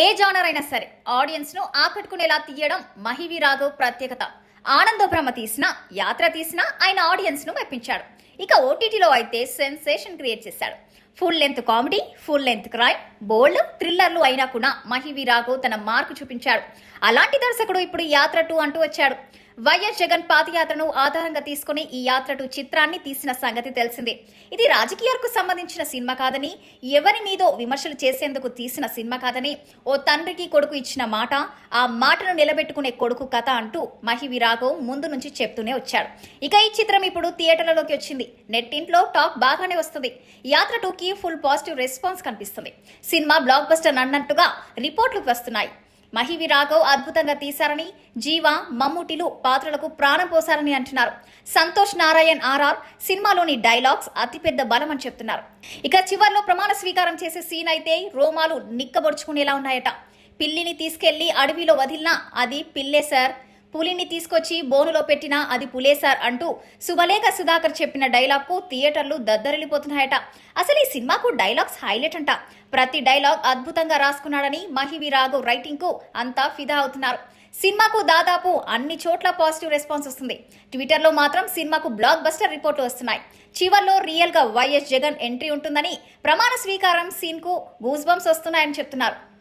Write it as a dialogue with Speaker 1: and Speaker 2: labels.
Speaker 1: ఏ genre అయినా సరే ఆడియన్స్ను ఆకట్టుకునేలా తీయడం మహివి రాఘవ్ ప్రత్యేకత. ఆనందో భ్రమ తీసిన యాత్ర తీసిన ఆయన ఆడియన్స్ను మెప్పించాడు. ఇక ఓటీటీలో అయితే సెన్సేషన్ క్రియేట్ చేశాడు. Full length comedy full length crime bold థ్రిల్లర్లు అయినా కూడా మహివి రాఘవ్ తన మార్కు చూపించాడు. అలాంటి దర్శకుడు ఇప్పుడు యాత్ర టూ అంటూ వచ్చాడు. వైఎస్ జగన్ పాదయాత్రను ఆధారంగా తీసుకుని ఈ యాత్ర టూ చిత్రాన్ని తీసిన సంగతి తెలిసిందే. ఇది రాజకీయాలకు సంబంధించిన సినిమా కాదని ఎవరి మీదో విమర్శలు చేసేందుకు తీసిన సినిమా కాదని ఓ తండ్రికి కొడుకు ఇచ్చిన మాట ఆ మాటను నిలబెట్టుకునే కొడుకు కథ అంటూ మహివి రాఘవ్ ముందు నుంచి చెప్తూనే వచ్చాడు. ఇక ఈ చిత్రం ఇప్పుడు థియేటర్లలోకి వచ్చింది. నెట్టింట్లో టాక్ బాగానే వస్తుంది. యాత్ర టూకి ఫుల్ పాజిటివ్ రెస్పాన్స్ కనిపిస్తుంది. సినిమా బ్లాక్ బస్టర్ అన్నట్టుగా రిపోర్ట్లు వస్తున్నాయి. మహివి రాఘవ్ అద్భుతంగా తీశారని జీవ మమ్ముటిలు పాత్రలకు ప్రాణం పోశారని అంటున్నారు. సంతోష్ నారాయణ్ ఆర్ఆర్ సినిమాలోని డైలాగ్స్ అతిపెద్ద బలమని చెప్తున్నారు. ఇక చివర్లో ప్రమాణ స్వీకారం చేసే సీన్ అయితే రోమాలు నిక్కబొడుచుకునేలా ఉన్నాయట. పిల్లిని తీసుకెళ్ళి అడవిలో వదిలినా అది పిల్లే సార్. పులిని తీసుకొచ్చి బోనులో పెట్టినా అది పులేసార్ అంటూ శుభలేఖ సుధాకర్ చెప్పిన డైలాగ్కు థియేటర్లు దద్దరిల్లిపోతున్నాయట. అసలు ఈ సినిమాకు డైలాగ్స్ హైలైట్ అంట. ప్రతి డైలాగ్ అద్భుతంగా రాసుకున్నాడని మహివి రాఘవ్ రైటింగ్కు అంతా ఫిదా అవుతున్నారు. సినిమాకు దాదాపు అన్ని చోట్ల పాజిటివ్ రెస్పాన్స్ వస్తుంది. ట్విట్టర్లో మాత్రం సినిమాకు బ్లాక్ బస్టర్ రిపోర్ట్లు వస్తున్నాయి. చివర్లో రియల్గా వైఎస్ జగన్ ఎంట్రీ ఉంటుందని ప్రమాణ స్వీకారం సీన్కు గూస్ బంప్స్ వస్తున్నాయని చెప్తున్నారు.